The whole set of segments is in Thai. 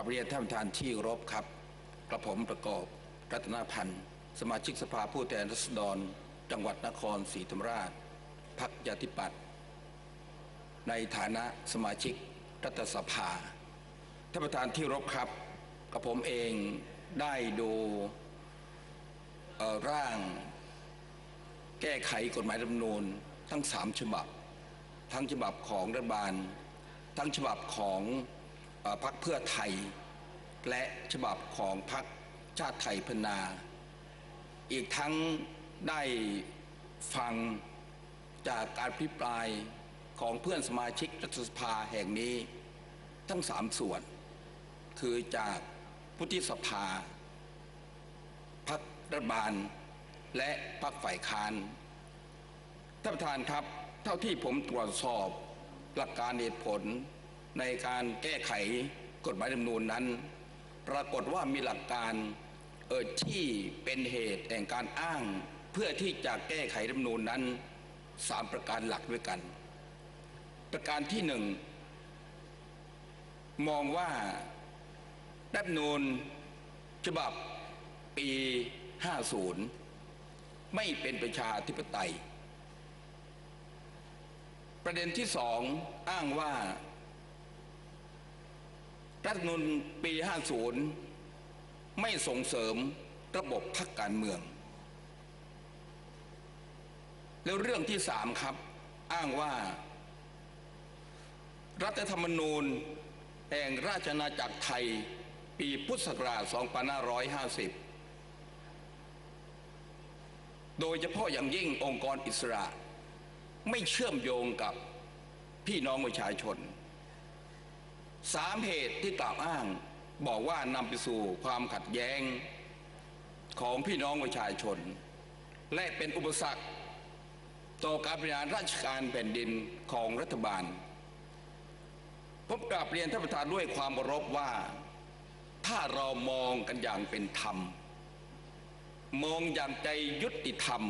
กับเรียนท่านประธานที่รบครับ กระผมประกอบรัตนพันธ์ สมาชิกสภาผู้แทนราษฎร จังหวัดนครศรีธรรมราชพักยาธิปัตย์ในฐานะสมาชิกรัฐสภา ท่านประธานที่รบครับกระผมเองได้ดูร่างแก้ไขกฎหมายรัฐมนูญทั้งสามฉบับ ทั้งฉบับของรัฐบาล ทั้งฉบับของ พรรคเพื่อไทย และฉบับของพรรคชาติไทยพนา อีกทั้งได้ฟังจากการพิปรายของเพื่อนสมาชิกรัฐสภาแห่งนี้ทั้งสามส่วน คือจากพุทธิสภาพรรครัฐบาล และพรรคฝ่ายค้านท่านประธานครับ เท่าที่ผมตรวจสอบหลักการเหตุผล ในการแก้ไขกฎหมายรัฐมนูญนั้น ปรากฏว่ามีหลักการเออที่เป็นเหตุแห่งการอ้าง เพื่อที่จะแก้ไขรัฐมนูญนั้นสามประการหลักด้วยกัน ประการที่หนึ่งมองว่ารัฐมนูญฉบับปี 50 ไม่เป็นประชาธิปไตย ประเด็นที่สองอ้างว่า รัฐธรรมนูญปี 50 ไม่ส่งเสริมระบบพักการเมือง แล้วเรื่องที่สามครับ อ้างว่า รัฐธรรมนูญแห่งราชอาณาจักรไทย ปีพุทธศักราช 2550 โดยเฉพาะอย่างยิ่งองค์กรอิสระ ไม่เชื่อมโยงกับพี่น้องประชาชน สามเหตุที่กล่าวอ้าง บอกว่านำไปสู่ความขัดแย้งของพี่น้องประชาชน และเป็นอุปสรรค ต่อการบริหารราชการแผ่นดินของรัฐบาลผมกราบเรียนท่านประธานด้วยความเคารพว่า ถ้าเรามองกันอย่างเป็นธรรม มองอย่างใจยุติธรรม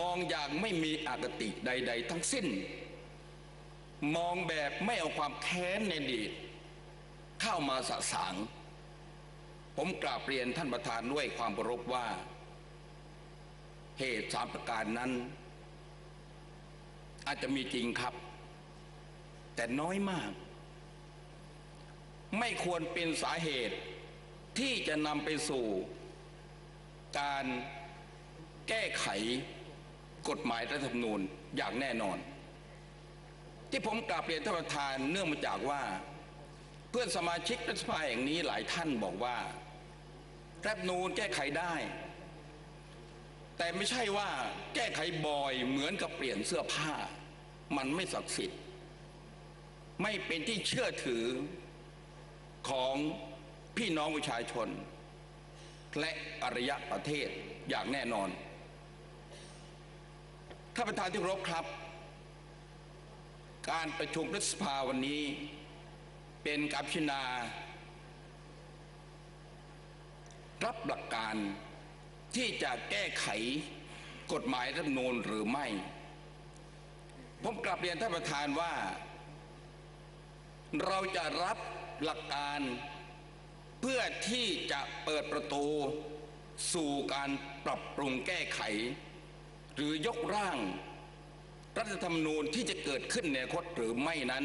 มองอย่างไม่มีอคติใด ๆ ทั้งสิ้น มองแบบไม่เอาความแค้นในอดีตเข้ามาสะสาง ผมกราบเรียนท่านประธานด้วยความเคารพว่า เหตุสามประการนั้น อาจจะมีจริงครับ แต่น้อยมาก ไม่ควรเป็นสาเหตุที่จะนำไปสู่ การแก้ไขกฎหมายรัฐธรรมนูญอย่างแน่นอน ที่ผมกราบเรียนท่านประธานเนื่องมาจากว่า เพื่อนสมาชิกรัฐสภาแห่งนี้หลายท่านบอกว่ารัฐธรรมนูญแก้ไขได้ แต่ไม่ใช่ว่าแก้ไขบ่อยเหมือนกับเปลี่ยนเสื้อผ้า มันไม่ศักดิ์สิทธิ์ ไม่เป็นที่เชื่อถือของพี่น้องประชาชน และอารยะประเทศอย่างแน่นอนข้านประธานที่รพครับ การประชุมรัฐสภาวันนี้ เป็นการพิจารณา รับหลักการที่จะแก้ไขกฎหมายรัฐนูญหรือไม่ ผมกลับเรียนท่านประธานว่า เราจะรับหลักการเพื่อที่จะเปิดประตู สู่การปรับปรุงแก้ไข หรือยกร่าง รัฐธรรมนูญที่จะเกิดขึ้นในคตหรือไม่นั้น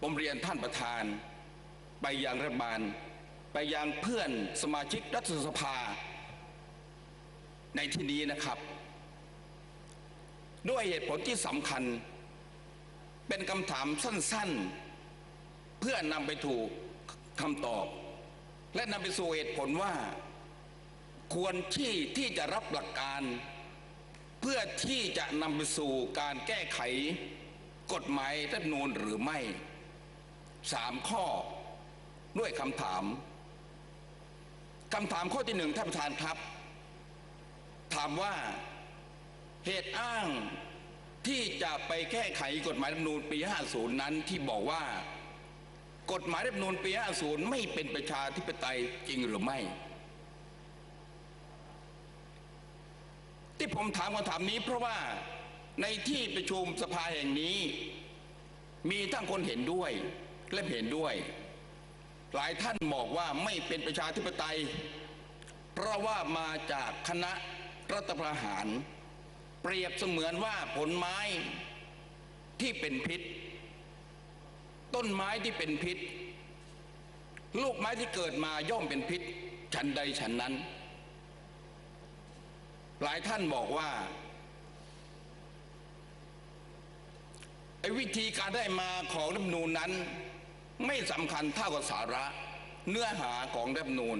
ผมเรียนท่านประธาน ไปยังรัฐบาล ไปยังเพื่อนสมาชิกรัฐสภา ในที่นี้นะครับ ด้วยเหตุผลที่สำคัญ เป็นคำถามสั้นๆ เพื่อนำไปถูกคำตอบ และนำไปสู่เหตุผลว่า ควรที่ที่จะรับหลักการ เพื่อที่จะนำไปสู่การแก้ไขกฎหมายรัฐนูญหรือไม่สามข้อด้วยคำถามคำถามข้อที่หนึ่งท่านประธานครับ ถามว่าเหตุอ้างที่จะไปแก้ไขกฎหมายรัฐนูญปี 50 นั้นที่บอกว่า กฎหมายรัฐนูญปี 50 ไม่เป็นประชาธิปไตยจริงหรือไม่ ที่ผมถามคำถามนี้เพราะว่าในที่ประชุมสภาแห่งนี้ มีทั้งคนเห็นด้วยและเห็นด้วย หลายท่านบอกว่าไม่เป็นประชาธิปไตย เพราะว่ามาจากคณะรัฐประหาร เปรียบเสมือนว่าผลไม้ที่เป็นพิษ ต้นไม้ที่เป็นพิษ ลูกไม้ที่เกิดมาย่อมเป็นพิษฉันใดฉันนั้น หลายท่านบอกว่าไอ้วิธีการได้มาของรัฐมนูญนั้น ไม่สำคัญเท่ากับสาระเนื้อหาของรัฐมนูญ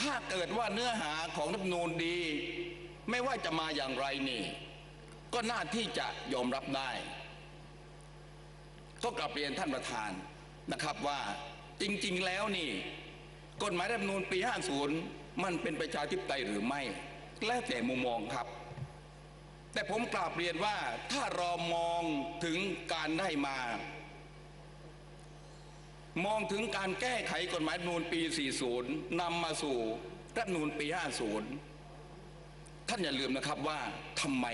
ถ้าเกิดว่าเนื้อหาของรัฐมนูญดี ไม่ว่าจะมาอย่างไรนี่ ก็น่าที่จะยอมรับได้ ก็กลับเรียนท่านประธานนะครับว่าจริง ๆ แล้วนี่ กฎหมายรัฐมนูญปี 50 มันเป็นประชาธิปไตยหรือไม่ แล้วแต่มุมมองครับ แต่ผมกราบเรียนว่าถ้าเรามองถึงการได้มา มองถึงการแก้ไขกฎหมายนูญปี 40 นำมาสู่รัฐนูญปี 50 ท่านอย่าลืมนะครับว่าทำไม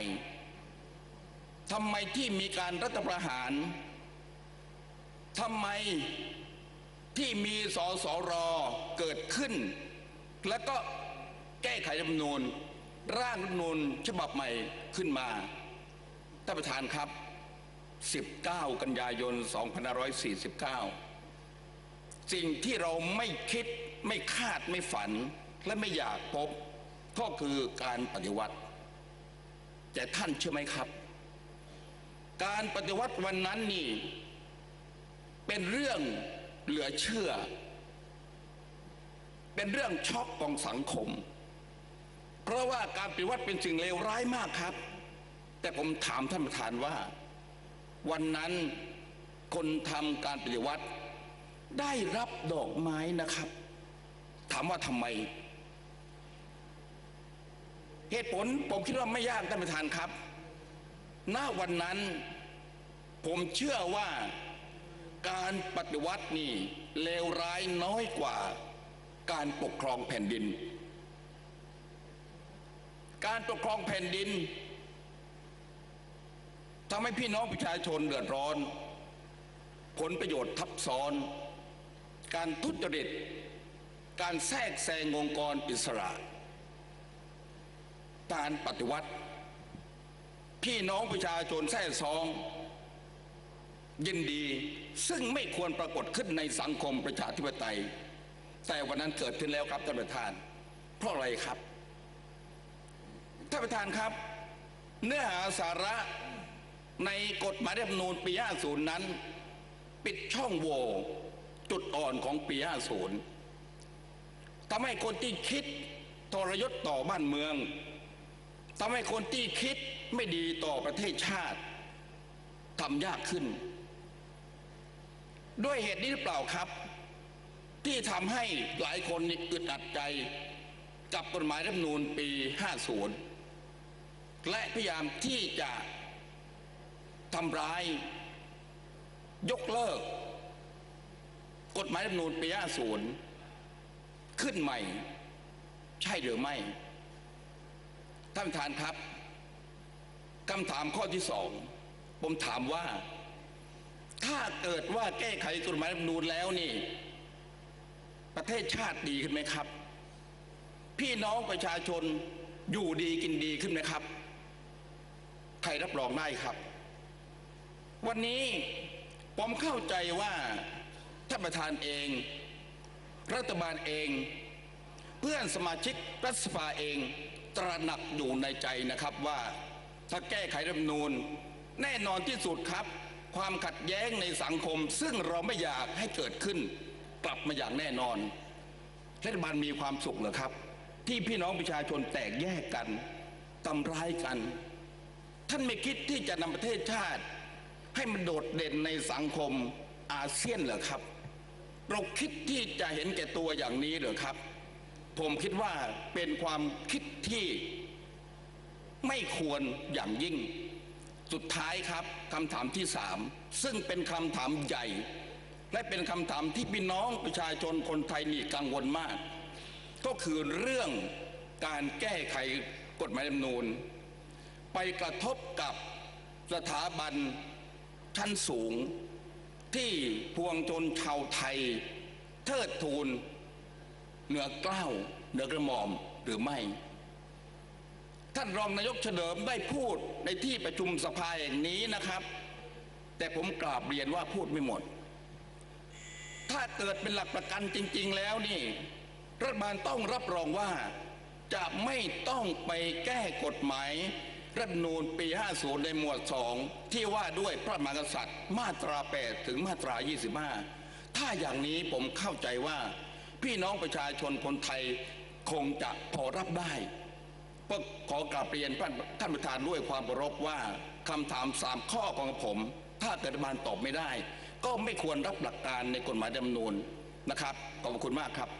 ทำไมที่มีการรัฐประหารทำไมที่มีสสรเกิดขึ้น แล้วก็แก้ไขรัฐมนูญ ร่างรัฐนูญฉบับใหม่ขึ้นมาท่านประธานครับ 19 กันยายน 2549 สิ่งที่เราไม่คิดไม่คาดไม่ฝันและไม่อยากพบ ก็คือการปฏิวัติ แต่ท่านเชื่อไหมครับ การปฏิวัติวันนั้นนี่ เป็นเรื่องเหลือเชื่อ เป็นเรื่องช็อกของสังคม เพราะว่าการปฏิวัติเป็นสิ่งเลวร้ายมากครับ แต่ผมถามท่านประธานว่า วันนั้นคนทำการปฏิวัติ ได้รับดอกไม้นะครับ ถามว่าทำไม เหตุผลผมคิดว่าไม่ยากท่านประธานครับณวันนั้นผมเชื่อว่าการปฏิวัตินี่เลวร้ายน้อยกว่าการปกครองแผ่นดิน การปกครองแผ่นดินทำให้พี่น้องประชาชนเดือดร้อน ผลประโยชน์ทับซ้อน การทุจริต การแทรกแซงองค์กรอิสระ การปฏิวัติ พี่น้องประชาชนแท้ซอง ยินดีซึ่งไม่ควรปรากฏขึ้นในสังคมประชาธิปไตย แต่วันนั้นเกิดขึ้นแล้วครับท่านประธาน เพราะอะไรครับ ท่านประธานครับ เนื้อหาสาระในกฎหมายรัฐธรรมนูญปี 50 นั้น ปิดช่องโหว่จุดอ่อนของปี 50ทำให้คนที่คิดทรยศต่อบ้านเมืองทำให้คนที่คิดไม่ดีต่อประเทศชาติทำยากขึ้น ด้วยเหตุนี้หรือเปล่าครับ ที่ทำให้หลายคนอึดอัดใจ กับกฎหมายรัฐธรรมนูญปี 50 และพยายามที่จะทำร้าย ยกเลิก กฎหมายรัฐมนูญปี50ขึ้นใหม่ ใช่หรือไม่ ท่านประธานครับคำถามข้อที่สองผมถามว่า ถ้าเกิดว่าแก้ไขกฎหมายรัฐมนูญแล้วนี่ ประเทศชาติดีขึ้นไหมครับ พี่น้องประชาชนอยู่ดีกินดีขึ้นไหมครับ ใครรับรองได้ครับ วันนี้ผมเข้าใจว่าท่านประธานเอง รัฐบาลเอง เพื่อนสมาชิกรัฐสภาเองตระหนักอยู่ในใจนะครับว่าถ้าแก้ไขรัฐมนูญแน่นอนที่สุดครับ ความขัดแย้งในสังคม ซึ่งเราไม่อยากให้เกิดขึ้น กลับมาอย่างแน่นอนรัฐบาลมีความสุขเหรอครับ ที่พี่น้องประชาชนแตกแยกกันทำร้ายกัน ท่านไม่คิดที่จะนำประเทศชาติ ให้มันโดดเด่นในสังคมอาเซียนเหรอครับ เราคิดที่จะเห็นแก่ตัวอย่างนี้เหรอครับ ผมคิดว่าเป็นความคิดที่ไม่ควรอย่างยิ่ง สุดท้ายครับคำถามที่สามซึ่งเป็นคำถามใหญ่ และเป็นคำถามที่พี่น้องประชาชนคนไทยนี่กังวลมาก ก็คือเรื่องการแก้ไขกฎหมายรัฐธรรมนูญ ไปกระทบกับสถาบันชั้นสูง ที่พวงชนชาวไทย เทิดทูนเหนือเกล้าวเหนือกระหม่อมหรือไม่ ท่านรองนายกเฉลิมได้พูดในที่ประชุมสภาแห่งนี้นะครับ แต่ผมกราบเรียนว่าพูดไม่หมด ถ้าเกิดเป็นหลักประกันจริง ๆ แล้วนี่ รัฐบาลต้องรับรองว่าจะไม่ต้องไปแก้กฎหมาย รัฐนูญปี 50 ในหมวด 2 ที่ว่าด้วยพระมหากษัตริย์ มาตรา 8 ถึงมาตรา 25 ถ้าอย่างนี้ผมเข้าใจว่า พี่น้องประชาชนคนไทยคงจะพอรับได้ก็ขอกราบเรียนท่านประธานด้วยความเคารพว่าคำถามสามข้อของผม ถ้าเกิดรัฐบาลตอบไม่ได้ ก็ไม่ควรรับหลักการในกฎหมายดำนูนนะครับ ขอบคุณมากครับ